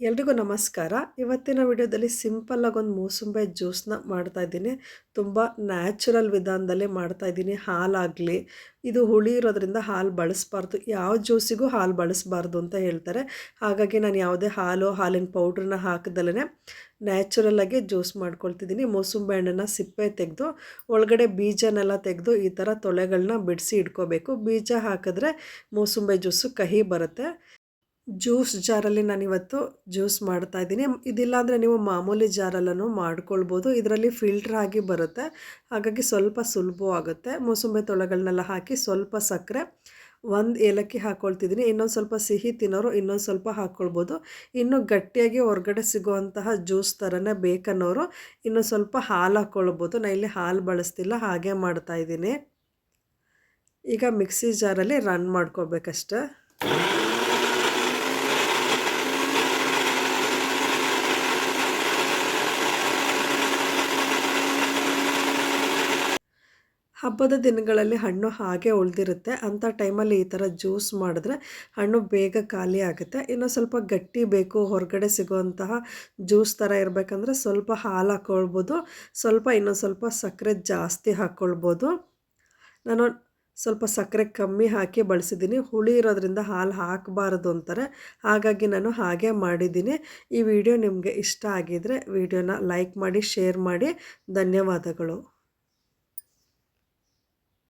ಎಲ್ರಿಗೂ ನಮಸ್ಕಾರ. ಇವತ್ತಿನ ವಿಡಿಯೋದಲ್ಲಿ ಸಿಂಪಲ್ಲಾಗಿ ಒಂದು ಮೂಸುಂಬೆ ಜ್ಯೂಸನ್ನ ಮಾಡ್ತಾ ಇದ್ದೀನಿ. ತುಂಬ ನ್ಯಾಚುರಲ್ ವಿಧಾನದಲ್ಲೇ ಮಾಡ್ತಾ ಇದ್ದೀನಿ. ಹಾಲಾಗಲಿ, ಇದು ಹುಳಿ ಇರೋದ್ರಿಂದ ಹಾಲು ಬಳಸಬಾರ್ದು. ಯಾವ ಜ್ಯೂಸಿಗೂ ಹಾಲು ಬಳಸಬಾರ್ದು ಅಂತ ಹೇಳ್ತಾರೆ. ಹಾಗಾಗಿ ನಾನು ಯಾವುದೇ ಹಾಲು, ಹಾಲಿನ ಪೌಡ್ರನ್ನ ಹಾಕಿದಲೇ ನ್ಯಾಚುರಲಾಗಿ ಜ್ಯೂಸ್ ಮಾಡ್ಕೊಳ್ತಿದ್ದೀನಿ. ಮೂಸುಂಬೆ ಹಣ್ಣನ್ನು ಸಿಪ್ಪೆ ತೆಗೆದು, ಒಳಗಡೆ ಬೀಜನೆಲ್ಲ ತೆಗೆದು ಈ ಥರ ತೊಳೆಗಳನ್ನ ಬಿಡಿಸಿ ಇಟ್ಕೋಬೇಕು. ಬೀಜ ಹಾಕಿದ್ರೆ ಮೂಸುಂಬೆ ಜ್ಯೂಸು ಕಹಿ ಬರುತ್ತೆ. ಜ್ಯೂಸ್ ಜಾರಲ್ಲಿ ನಾನಿವತ್ತು ಜ್ಯೂಸ್ ಮಾಡ್ತಾ ಇದ್ದೀನಿ. ಇದಿಲ್ಲ ಅಂದರೆ ನೀವು ಮಾಮೂಲಿ ಜಾರಲ್ಲೂ ಮಾಡ್ಕೊಳ್ಬೋದು. ಇದರಲ್ಲಿ ಫಿಲ್ಟ್ರ್ ಆಗಿ ಬರುತ್ತೆ. ಹಾಗಾಗಿ ಸ್ವಲ್ಪ ಸುಲಭವಾಗುತ್ತೆ ಮೂಸುಂಬೆ ತೊಳೆಗಳನ್ನೆಲ್ಲ ಹಾಕಿ ಸ್ವಲ್ಪ ಸಕ್ಕರೆ, ಒಂದು ಏಲಕ್ಕಿ ಹಾಕ್ಕೊಳ್ತಿದ್ದೀನಿ ಇನ್ನೊಂದು ಸ್ವಲ್ಪ ಸಿಹಿ ತಿನ್ನೋರು ಇನ್ನೊಂದು ಸ್ವಲ್ಪ ಹಾಕ್ಕೊಳ್ಬೋದು ಇನ್ನು ಗಟ್ಟಿಯಾಗಿ ಹೊರಗಡೆ ಸಿಗುವಂತಹ ಜ್ಯೂಸ್ ಥರನೇ ಬೇಕನ್ನೋರು ಇನ್ನೊಂದು ಸ್ವಲ್ಪ ಹಾಲು ಹಾಕ್ಕೊಳ್ಬೋದು ನಾನು ಇಲ್ಲಿ ಹಾಲು ಬಳಸ್ತಿಲ್ಲ, ಹಾಗೆ ಮಾಡ್ತಾಯಿದ್ದೀನಿ ಈಗ ಮಿಕ್ಸಿ ಜಾರಲ್ಲಿ ರನ್ ಮಾಡ್ಕೋಬೇಕಷ್ಟೆ. ಹಬ್ಬದ ದಿನಗಳಲ್ಲಿ ಹಣ್ಣು ಹಾಗೆ ಉಳಿದಿರುತ್ತೆ. ಅಂಥ ಟೈಮಲ್ಲಿ ಈ ಥರ ಜ್ಯೂಸ್ ಮಾಡಿದ್ರೆ ಹಣ್ಣು ಬೇಗ ಖಾಲಿ ಆಗುತ್ತೆ. ಇನ್ನು ಸ್ವಲ್ಪ ಗಟ್ಟಿ ಬೇಕು, ಹೊರಗಡೆ ಸಿಗುವಂತಹ ಜ್ಯೂಸ್ ಥರ ಇರಬೇಕಂದ್ರೆ ಸ್ವಲ್ಪ ಹಾಲು ಹಾಕ್ಕೊಳ್ಬೋದು ಸ್ವಲ್ಪ ಇನ್ನೊಂದು ಸ್ವಲ್ಪ ಸಕ್ಕರೆ ಜಾಸ್ತಿ ಹಾಕ್ಕೊಳ್ಬೋದು ನಾನು ಸ್ವಲ್ಪ ಸಕ್ಕರೆ ಕಮ್ಮಿ ಹಾಕಿ ಬಳಸಿದ್ದೀನಿ. ಹುಳಿ ಇರೋದ್ರಿಂದ ಹಾಲು ಹಾಕಬಾರದು ಅಂತಾರೆ. ಹಾಗಾಗಿ ನಾನು ಹಾಗೆ ಮಾಡಿದ್ದೀನಿ. ಈ ವಿಡಿಯೋ ನಿಮಗೆ ಇಷ್ಟ ಆಗಿದರೆ ವಿಡಿಯೋನ ಲೈಕ್ ಮಾಡಿ ಶೇರ್ ಮಾಡಿ. ಧನ್ಯವಾದಗಳು.